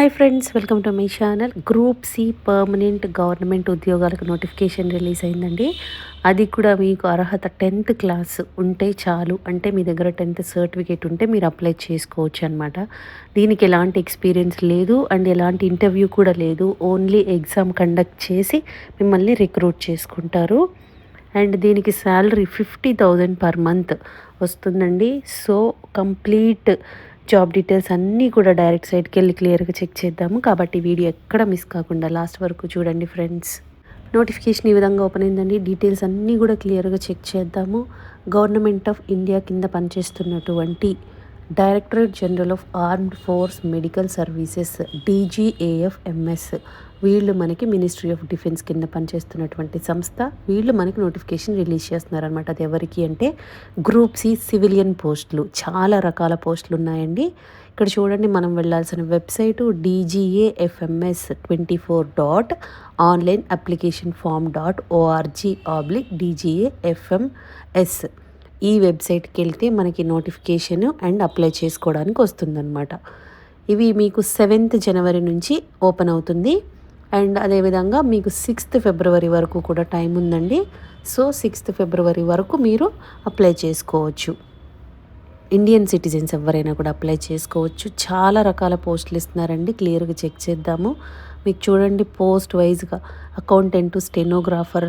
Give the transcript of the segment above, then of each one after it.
Hi friends welcome to my channel group C permanent government ఉద్యోగాలకు notification release అయిందండి. అది కూడా మీకు అర్హత టెన్త్ క్లాస్ ఉంటే చాలు. అంటే మీ దగ్గర టెన్త్ సర్టిఫికేట్ ఉంటే మీరు అప్లై చేసుకోవచ్చు అనమాట దీనికి ఎలాంటి ఎక్స్పీరియన్స్ లేదు అండ్ ఎలాంటి ఇంటర్వ్యూ కూడా లేదు. ఓన్లీ ఎగ్జామ్ కండక్ట్ చేసి మిమ్మల్ని రిక్రూట్ చేసుకుంటారు. అండ్ దీనికి salary fifty thousand per month వస్తుందండి. సో కంప్లీట్ జాబ్ డీటెయిల్స్ అన్నీ కూడా డైరెక్ట్ సైట్కి వెళ్ళి క్లియర్గా చెక్ చేద్దాము. కాబట్టి వీడియో ఎక్కడ మిస్ కాకుండా లాస్ట్ వరకు చూడండి ఫ్రెండ్స్ నోటిఫికేషన్ ఈ విధంగా ఓపెన్ అయిందండి. డీటెయిల్స్ అన్నీ కూడా క్లియర్గా చెక్ చేద్దాము. గవర్నమెంట్ ఆఫ్ ఇండియా కింద పనిచేస్తున్నటువంటి directorate general of armed force medical services DGAF MS. వీళ్ళు మనకి మినిస్ట్రీ ఆఫ్ డిఫెన్స్ కింద పనిచేస్తున్నటువంటి సంస్థ. వీళ్ళు మనకి నోటిఫికేషన్ రిలీజ్ చేస్తున్నారనమాట అది ఎవరికి అంటే గ్రూప్ సి సివిలియన్ పోస్టులు. చాలా రకాల పోస్టులు ఉన్నాయండి. ఇక్కడ చూడండి మనం వెళ్ళాల్సిన website DGAFMS twenty four dot online application form dot org oblique DGAFMS. ఈ వెబ్సైట్కి వెళ్తే మనకి నోటిఫికేషన్ అండ్ అప్లై చేసుకోవడానికి వస్తుందన్నమాట. ఇవి మీకు సెవెంత్ జనవరి నుంచి ఓపెన్ అవుతుంది. అండ్ అదేవిధంగా మీకు సిక్స్త్ ఫిబ్రవరి వరకు కూడా టైం ఉందండి. సో సిక్స్త్ ఫిబ్రవరి వరకు మీరు అప్లై చేసుకోవచ్చు. ఇండియన్ సిటిజన్స్ ఎవరైనా కూడా అప్లై చేసుకోవచ్చు. చాలా రకాల పోస్టులు ఇస్తున్నారండి. క్లియర్గా చెక్ చేద్దాము. మీకు చూడండి పోస్ట్ వైజ్గా accountant stenographer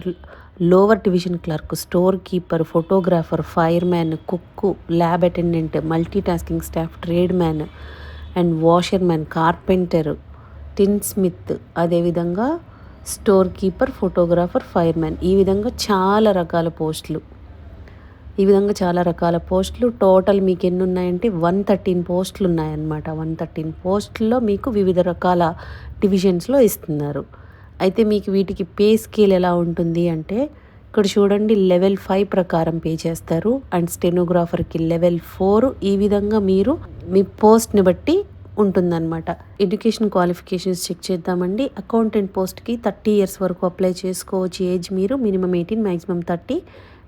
lower division clerk store keeper photographer fire man cook lab attendant multi tasking staff trade man and washer man carpenter tin smith. అదేవిధంగా store keeper photographer fire man ఈ విధంగా చాలా రకాల పోస్టులు. ఈ విధంగా చాలా రకాల పోస్టులు. టోటల్ మీకు ఎన్ని ఉన్నాయంటే వన్ థర్టీన్ పోస్టులు ఉన్నాయన్నమాట వన్ థర్టీన్ పోస్టుల్లో మీకు వివిధ రకాల డివిజన్స్లో ఇస్తున్నారు. అయితే మీకు వీటికి పే స్కేల్ ఎలా ఉంటుంది అంటే ఇక్కడ చూడండి లెవెల్ ఫైవ్ ప్రకారం పే చేస్తారు. అండ్ స్టెనోగ్రాఫర్కి లెవెల్ ఫోర్ ఈ విధంగా మీరు మీ పోస్ట్ని బట్టి ఉంటుందన్నమాట. ఎడ్యుకేషన్ క్వాలిఫికేషన్స్ చెక్ చేద్దామండి. అకౌంటెంట్ పోస్ట్కి థర్టీ ఇయర్స్ వరకు అప్లై చేసుకోవచ్చు ఏజ్ మీరు. Minimum eighteen maximum thirty.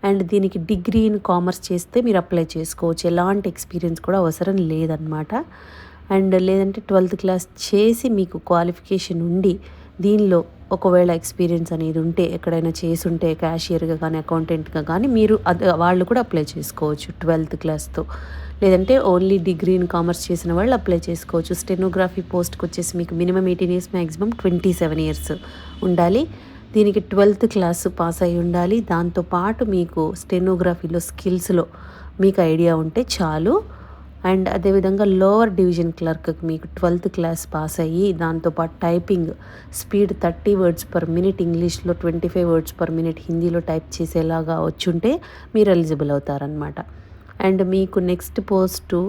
And దీనికి డిగ్రీ ఇన్ కామర్స్ చేస్తే మీరు అప్లై చేసుకోవచ్చు. ఎలాంటి ఎక్స్పీరియన్స్ కూడా అవసరం లేదనమాట అండ్ లేదంటే ట్వెల్త్ క్లాస్ చేసి మీకు క్వాలిఫికేషన్ ఉండి దీనిలో ఒకవేళ ఎక్స్పీరియన్స్ అనేది ఉంటే ఎక్కడైనా చేసుంటే క్యాషియర్గా కానీ అకౌంటెంట్గా కానీ మీరు అది వాళ్ళు కూడా అప్లై చేసుకోవచ్చు ట్వెల్త్ క్లాస్తో లేదంటే ఓన్లీ డిగ్రీ ఇన్ కామర్స్ చేసిన వాళ్ళు అప్లై చేసుకోవచ్చు. స్టెనోగ్రఫీ పోస్ట్కి వచ్చేసి మీకు minimum eighteen years maximum twenty seven years ఉండాలి. దీనికి ట్వెల్త్ క్లాస్ పాస్ అయి ఉండాలి. దాంతోపాటు మీకు స్టెనోగ్రఫీలో స్కిల్స్లో మీకు ఐడియా ఉంటే చాలు. అండ్ అదేవిధంగా లోవర్ డివిజన్ క్లర్క్కి మీకు ట్వెల్త్ క్లాస్ పాస్ అయ్యి దాంతోపాటు typing speed thirty words per minute ఇంగ్లీష్లో twenty five words per minute హిందీలో టైప్ చేసేలాగా వచ్చుంటే మీరు ఎలిజిబుల్ అవుతారనమాట అండ్ మీకు నెక్స్ట్ పోస్టు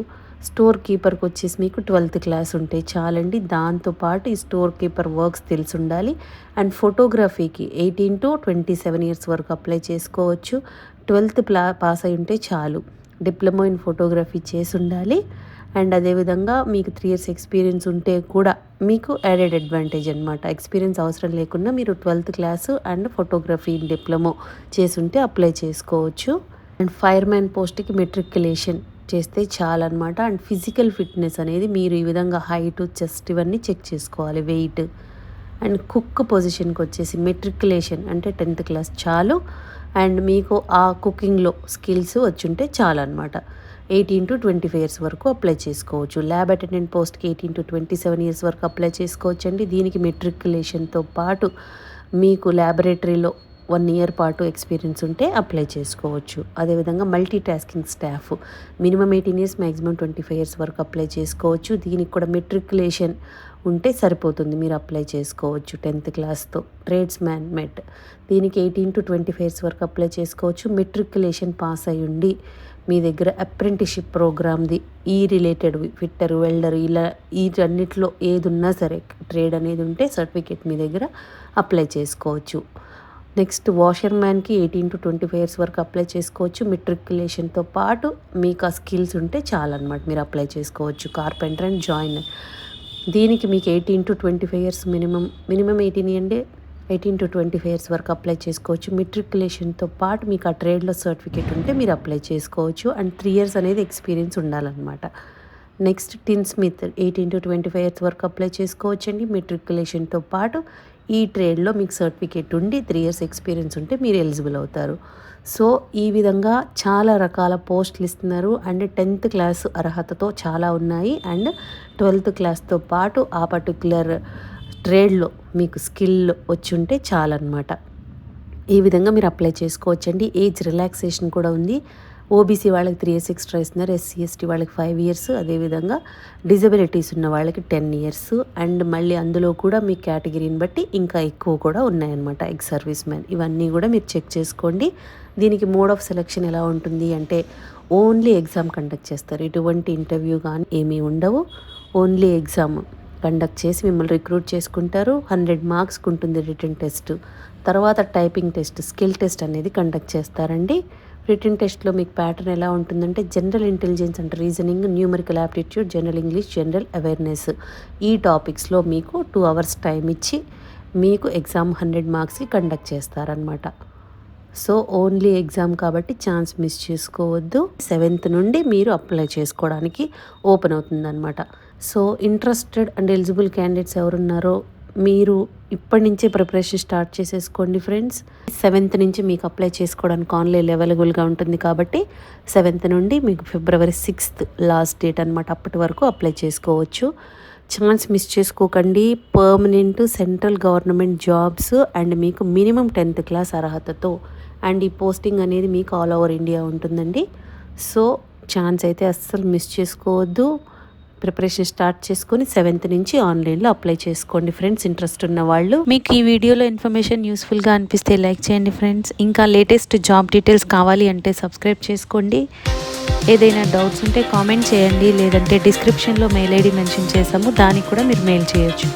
స్టోర్ కీపర్కి వచ్చేసి మీకు ట్వెల్త్ క్లాస్ ఉంటే చాలండి. దాంతోపాటు ఈ స్టోర్ కీపర్ వర్క్స్ తెలిసి ఉండాలి and ఫోటోగ్రఫీకి eighteen to twenty seven years వరకు అప్లై చేసుకోవచ్చు. ట్వెల్త్ ప్లా పాస్ అయి ఉంటే చాలు. డిప్లొమా ఇన్ ఫోటోగ్రఫీ చేసి ఉండాలి అండ్ అదేవిధంగా మీకు త్రీ ఇయర్స్ ఎక్స్పీరియన్స్ ఉంటే కూడా మీకు యాడెడ్ అడ్వాంటేజ్ అనమాట ఎక్స్పీరియన్స్ అవసరం లేకుండా మీరు twelfth class and photography diploma చేసి ఉంటే అప్లై చేసుకోవచ్చు. అండ్ ఫైర్ మ్యాన్ పోస్ట్కి మెట్రికులేషన్ చేస్తే చాలన్నమాట. అండ్ ఫిజికల్ ఫిట్నెస్ అనేది మీరు ఈ విధంగా హైట్ చెస్ట్ ఇవన్నీ చెక్ చేసుకోవాలి వెయిట్. అండ్ కుక్ పొజిషన్కి వచ్చేసి మెట్రికులేషన్ అంటే టెన్త్ క్లాస్ చాలు. అండ్ మీకు ఆ కుకింగ్లో స్కిల్స్ వచ్చుంటే చాలన్నమాట. అనమాట eighteen to twenty five years వరకు అప్లై చేసుకోవచ్చు. ల్యాబ్ అటెండెంట్ పోస్ట్కి eighteen to twenty seven years వరకు అప్లై చేసుకోవచ్చు అండి దీనికి మెట్రికులేషన్తో పాటు మీకు ల్యాబొరేటరీలో వన్ ఇయర్ పాటు ఎక్స్పీరియన్స్ ఉంటే అప్లై చేసుకోవచ్చు. అదేవిధంగా multi tasking staff minimum eighteen years maximum twenty five years వరకు అప్లై చేసుకోవచ్చు. దీనికి కూడా మెట్రికులేషన్ ఉంటే సరిపోతుంది. మీరు అప్లై చేసుకోవచ్చు టెన్త్ క్లాస్తో. Trades man mate. దీనికి ఎయిటీన్ టు ట్వంటీ ఫైవ్స్ వరకు అప్లై చేసుకోవచ్చు. మెట్రికులేషన్ పాస్ అయి ఉండి మీ దగ్గర అప్రెంటిషిప్ ప్రోగ్రామ్ది ఈ రిలేటెడ్ ఫిట్టర్ వెల్డర్ ఇలా వీటన్నిటిలో ఏది ఉన్నా సరే ట్రేడ్ అనేది ఉంటే సర్టిఫికేట్ మీ దగ్గర అప్లై చేసుకోవచ్చు. Next washer మ్యాన్కి eighteen to twenty five years వరకు అప్లై చేసుకోవచ్చు. మెట్రికులేషన్తో పాటు మీకు ఆ స్కిల్స్ ఉంటే చాలన్నమాట. మీరు అప్లై చేసుకోవచ్చు. Carpenter and joiner. దీనికి మీకు eighteen to twenty five years minimum minimum eighteen అంటే eighteen to twenty five years వరకు అప్లై చేసుకోవచ్చు. మెట్రికులేషన్తో పాటు మీకు ఆ ట్రేడ్లో సర్టిఫికేట్ ఉంటే మీరు అప్లై చేసుకోవచ్చు. అండ్ త్రీ ఇయర్స్ అనేది ఎక్స్పీరియన్స్ ఉండాలన్నమాట. Next tin smith eighteen to twenty five years వరకు అప్లై చేసుకోవచ్చండి. మెట్రికులేషన్తో పాటు ఈ ట్రేడ్లో మీకు సర్టిఫికేట్ ఉండి త్రీ ఇయర్స్ ఎక్స్పీరియన్స్ ఉంటే మీరు ఎలిజిబుల్ అవుతారు. సో ఈ విధంగా చాలా రకాల పోస్టులు ఇస్తున్నారు. అండ్ టెన్త్ క్లాస్ అర్హతతో చాలా ఉన్నాయి. అండ్ ట్వెల్త్ క్లాస్తో పాటు ఆ పర్టికులర్ ట్రేడ్లో మీకు స్కిల్ వచ్చి ఉంటే చాలన్నమాట. ఈ విధంగా మీరు అప్లై చేసుకోవచ్చండి. ఏజ్ రిలాక్సేషన్ కూడా ఉంది. ఓబీసీ వాళ్ళకి త్రీ ఇయర్స్ ఎక్స్ట్రా ఇస్తున్నారు ఎస్సీ ఎస్టీ వాళ్ళకి ఫైవ్ ఇయర్స్ అదేవిధంగా డిజబిలిటీస్ ఉన్న వాళ్ళకి టెన్ ఇయర్స్ అండ్ మళ్ళీ అందులో కూడా మీ కేటగిరీని బట్టి ఇంకా ఎక్కువ కూడా ఉన్నాయన్నమాట ఎక్స్ సర్వీస్ మ్యాన్ ఇవన్నీ కూడా మీరు చెక్ చేసుకోండి. దీనికి మోడ్ ఆఫ్ సెలెక్షన్ ఎలా ఉంటుంది అంటే ఓన్లీ ఎగ్జామ్ కండక్ట్ చేస్తారు. ఎటువంటి ఇంటర్వ్యూ కానీ ఏమీ ఉండవు. ఓన్లీ ఎగ్జామ్ కండక్ట్ చేసి మిమ్మల్ని రిక్రూట్ చేసుకుంటారు. హండ్రెడ్ మార్క్స్కి ఉంటుంది రిటర్న్ టెస్ట్ తర్వాత టైపింగ్ టెస్ట్ స్కిల్ టెస్ట్ అనేది కండక్ట్ చేస్తారండి. రిటర్న్ టెస్ట్లో మీకు ప్యాటర్న్ ఎలా ఉంటుందంటే జనరల్ ఇంటెలిజెన్స్ అంటే reasoning numerical aptitude general English general awareness ఈ టాపిక్స్లో మీకు టూ అవర్స్ టైం ఇచ్చి మీకు ఎగ్జామ్ హండ్రెడ్ మార్క్స్కి కండక్ట్ చేస్తారనమాట సో ఓన్లీ ఎగ్జామ్ కాబట్టి ఛాన్స్ మిస్ చేసుకోవద్దు. సెవెంత్ నుండి మీరు అప్లై చేసుకోవడానికి ఓపెన్ అవుతుందన్నమాట. So interested and eligible candidates ఎవరున్నారో మీరు ఇప్పటి నుంచే ప్రిపరేషన్ స్టార్ట్ చేసేసుకోండి ఫ్రెండ్స్. సెవెంత్ నుంచి మీకు అప్లై చేసుకోవడానికి ఆన్లైన్ అవైలబుల్గా ఉంటుంది కాబట్టి సెవెంత్ నుండి మీకు ఫిబ్రవరి సిక్స్త్ లాస్ట్ డేట్ అనమాట అప్పటి వరకు అప్లై చేసుకోవచ్చు. ఛాన్స్ మిస్ చేసుకోకండి. Permanent central government jobs and మీకు మినిమం టెన్త్ క్లాస్ అర్హతతో అండ్ ఈ పోస్టింగ్ అనేది మీకు ఆల్ ఓవర్ ఇండియా ఉంటుందండి. సో ఛాన్స్ అయితే అస్సలు మిస్ చేసుకోవద్దు. ప్రిపరేషన్ స్టార్ట్ చేసుకొని సెవెంత్ నుంచి ఆన్లైన్లో అప్లై చేసుకోండి ఫ్రెండ్స్. ఇంట్రెస్ట్ ఉన్న వాళ్ళు మీకు ఈ వీడియోలో ఇన్ఫర్మేషన్ యూస్ఫుల్గా అనిపిస్తే లైక్ చేయండి ఫ్రెండ్స్. ఇంకా లేటెస్ట్ జాబ్ డీటెయిల్స్ కావాలి అంటే సబ్స్క్రైబ్ చేసుకోండి. ఏదైనా డౌట్స్ ఉంటే కామెంట్ చేయండి. లేదంటే డిస్క్రిప్షన్లో మెయిల్ ఐడి మెన్షన్ చేసాము దానికి కూడా మీరు మెయిల్ చేయొచ్చు.